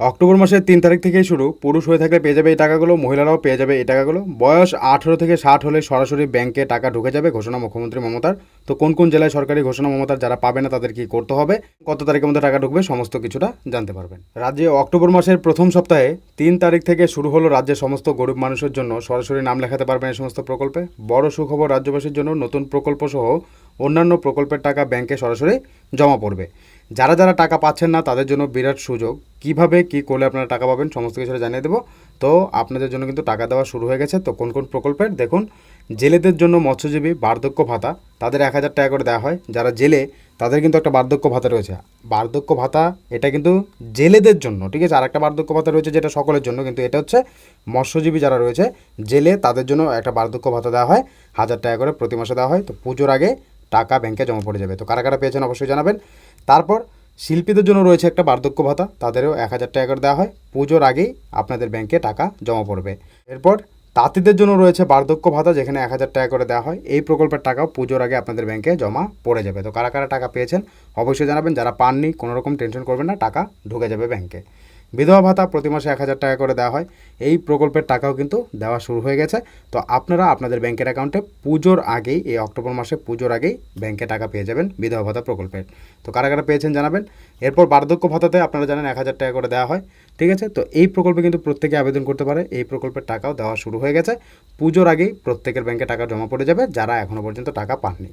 October মাসের তিন তারিখ থেকেই শুরু। পুরুষ হয়ে থাকলে পেয়ে যাবে এই টাকাগুলো, মহিলারাও পেয়ে যাবে এই টাকাগুলো। বয়স আঠেরো থেকে ষাট হলে সরাসরি ব্যাংকে টাকা ঢুকে যাবে, ঘোষণা মুখ্যমন্ত্রী মমতার। তো কোন কোন জেলায় সরকারি ঘোষণা মমতার যারা পাবে না, তাদের কি করতে হবে? কত তারিখের মধ্যে টাকা ঢুকবে, সমস্ত কিছুটা জানতে পারবেন। রাজ্যে অক্টোবর মাসের প্রথম সপ্তাহে তিন তারিখ থেকে শুরু হলো রাজ্যের সমস্ত গরিব মানুষের জন্য সরাসরি নাম লেখাতে পারবেন এই সমস্ত প্রকল্পে। বড় সুখবর, রাজ্যবাসীর জন্য নতুন প্রকল্প সহ অন্যান্য প্রকল্পের টাকা ব্যাংকে সরাসরি জমা পড়বে। যারা যারা টাকা পাচ্ছেন না, তাদের জন্য বিরাট সুযোগ। কীভাবে, কি করলে আপনারা টাকা পাবেন, সমস্ত কিছু জানিয়ে দেবো। তো আপনাদের জন্য কিন্তু টাকা দেওয়া শুরু হয়ে গেছে। তো কোন কোন প্রকল্পের? দেখুন, জেলেদের জন্য মৎস্যজীবী বার্ধক্য ভাতা, তাদের এক হাজার টাকা করে দেওয়া হয়। যারা জেলে, তাদের কিন্তু একটা বার্ধক্য ভাতা রয়েছে। বার্ধক্য ভাতা, এটা কিন্তু জেলেদের জন্য, ঠিক আছে? আর একটা বার্ধক্য ভাতা রয়েছে যেটা সকলের জন্য, কিন্তু এটা হচ্ছে মৎস্যজীবী যারা রয়েছে, জেলে তাদের জন্য একটা বার্ধক্য ভাতা দেওয়া হয়। হাজার টাকা করে প্রতি মাসে দেওয়া হয়। তো পুজোর আগে টাকা ব্যাংকে জমা পড়ে যাবে। তো কারা কারা পেয়েছেন অবশ্যই জানাবেন। তারপর শিল্পীদের জন্য রয়েছে একটা বার্ধক্য ভাতা, তাদেরও এক হাজার টাকা করে দেওয়া হয়। পুজোর আগেই আপনাদের ব্যাংকে টাকা জমা পড়বে। এরপর তাঁতিদের জন্য রয়েছে বার্ধক্য ভাতা, যেখানে এক হাজার টাকা করে দেওয়া হয়। এই প্রকল্পের টাকাও পুজোর আগে আপনাদের ব্যাংকে জমা পড়ে যাবে। তো কারা কারা টাকা পেয়েছেন, অবশ্যই জানাবেন। যারা পাননি কোনোরকম টেনশন করবেন না, টাকা ঢুকে যাবে ব্যাংকে বিধবা ভাতা প্রতি মাসে এক হাজার টাকা করে দেওয়া হয়। এই প্রকল্পের টাকাও কিন্তু দেওয়া শুরু হয়ে গেছে। তো আপনারা আপনাদের ব্যাংকের অ্যাকাউন্টে পুজোর আগেই, এই অক্টোবর মাসে পুজোর আগেই ব্যাংকে টাকা পেয়ে যাবেন বিধবা ভাতা প্রকল্পের। তো কারা কারা পেয়েছেন জানাবেন। এরপর বার্ধক্য ভাতাতে আপনারা জানেন এক হাজার টাকা করে দেওয়া হয়। ঠিক আছে? তো এই প্রকল্পে কিন্তু প্রত্যেকে আবেদন করতে পারে। এই প্রকল্পের টাকাও দেওয়া শুরু হয়ে গেছে। পুজোর আগেই প্রত্যেকের ব্যাংকে টাকা জমা পড়ে যাবে, যারা এখনও পর্যন্ত টাকা পাননি।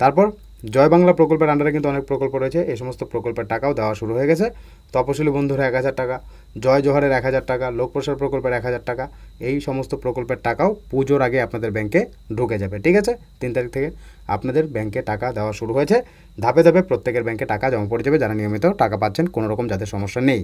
তারপর জয় বাংলা প্রকল্পের আন্ডারে কিন্তু অনেক প্রকল্প রয়েছে। এই সমস্ত প্রকল্পের টাকাও দেওয়া শুরু হয়ে গেছে। তপশিলি বন্ধুরা এক হাজার টাকা, জয় জোহারের এক হাজার টাকা লোকপ্রসার প্রকল্পের এক হাজার টাকা, এই সমস্ত প্রকল্পের টাকাও পুজোর আগে আপনাদের ব্যাংকে ঢুকে যাবে, ঠিক আছে? তিন তারিখ থেকে আপনাদের ব্যাংকে টাকা দেওয়া শুরু হয়েছে। ধাপে ধাপে প্রত্যেকের ব্যাংকে টাকা জমা পড়ে যাবে। যারা নিয়মিত টাকা পাচ্ছেন কোনো রকম যাদের সমস্যা নেই।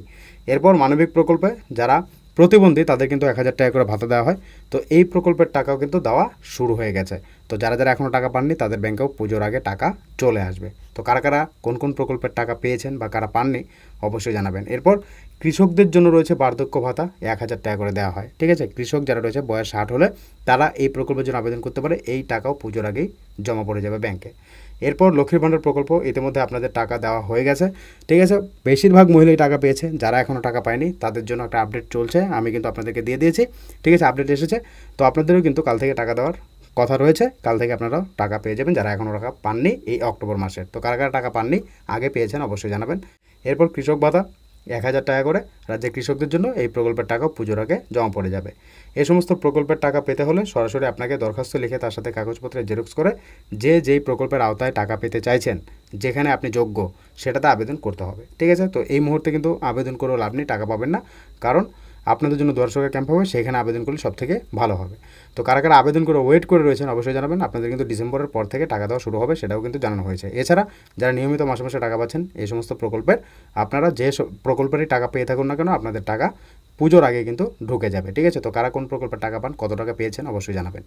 এরপর মানবিক প্রকল্পে যারা প্রতিবন্ধী, তাদের কিন্তু এক হাজার টাকা করে ভাতা দেওয়া হয়। তো এই প্রকল্পের টাকাও কিন্তু দেওয়া শুরু হয়ে গেছে। তো যারা যারা এখনও টাকা পাননি, তাদের ব্যাংকেও পুজোর আগে টাকা চলে আসবে। তো কারা কারা, কোন কোন প্রকল্পের টাকা পেয়েছেন বা কারা পাননি, অবশ্যই জানাবেন। এরপর কৃষকদের জন্য রয়েছে বার্ধক্য ভাতা, এক হাজার টাকা করে দেওয়া হয়। ঠিক আছে? কৃষক যারা রয়েছে বয়স ষাট হলে, তারা এই প্রকল্পের জন্য আবেদন করতে পারে। এই টাকাও পুজোর আগেই জমা পড়ে যাবে ব্যাংকে। এরপর লক্ষ্মীর ভাণ্ডার প্রকল্প ইতিমধ্যে আপনাদের টাকা দেওয়া হয়ে গেছে। ঠিক আছে, বেশিরভাগ মহিলাই টাকা পেয়েছে, যারা এখনও টাকা পায়নি, তাদের জন্য একটা আপডেট চলছে, আমি কিন্তু আপনাদেরকে দিয়ে দিয়েছি। ঠিক আছে আপডেট এসেছে, তো আপনাদেরও কিন্তু কাল থেকে টাকা দেওয়ার কথা রয়েছে, কাল থেকে আপনারা টাকা পেয়ে যাবেন, যারা এখনও টাকা পাননি এই অক্টোবর মাসে। তো কারা কারা টাকা পাননি, আগে পেয়েছেন অবশ্যই জানাবেন। এরপর কৃষক ভাতা এক হাজার টাকা করে রাজ্যের কৃষকদের জন্য এই প্রকল্পের টাকা পুজোর আগে জমা পড়ে যাবে। এই সমস্ত প্রকল্পের টাকা পেতে হলে সরাসরি আপনাকে দরখাস্ত লিখে তার সাথে কাগজপত্রে জেরক্স করে যে যেই প্রকল্পের আওতায় টাকা পেতে চাইছেন, যেখানে আপনি যোগ্য, সেটাতে আবেদন করতে হবে। ঠিক আছে? তো এই মুহূর্তে কিন্তু আবেদন করেও লাভ নেই, টাকা পাবেন না। কারণ আপনাদের জন্য দর্শকের ক্যাম্প হবে সেখানে আবেদন করলে সব থেকে ভালো হবে। তো কারা কারা আবেদন করে ওয়েট করে রয়েছেন, অবশ্যই জানাবেন। আপনাদের কিন্তু ডিসেম্বরের পর থেকে টাকা দেওয়া শুরু হবে, সেটাও কিন্তু জানানো হয়েছে। এছাড়া যারা নিয়মিত মাসে মাসে টাকা পাচ্ছেন, এই সমস্ত প্রকল্পের, আপনারা যে প্রকল্পেরই টাকা পেয়ে থাকুন না কেন, আপনাদের টাকা পুজোর আগে কিন্তু ঢুকে যাবে, ঠিক আছে? তো কারা কোন প্রকল্পের টাকা পান, কত টাকা পেয়েছেন, অবশ্যই জানাবেন।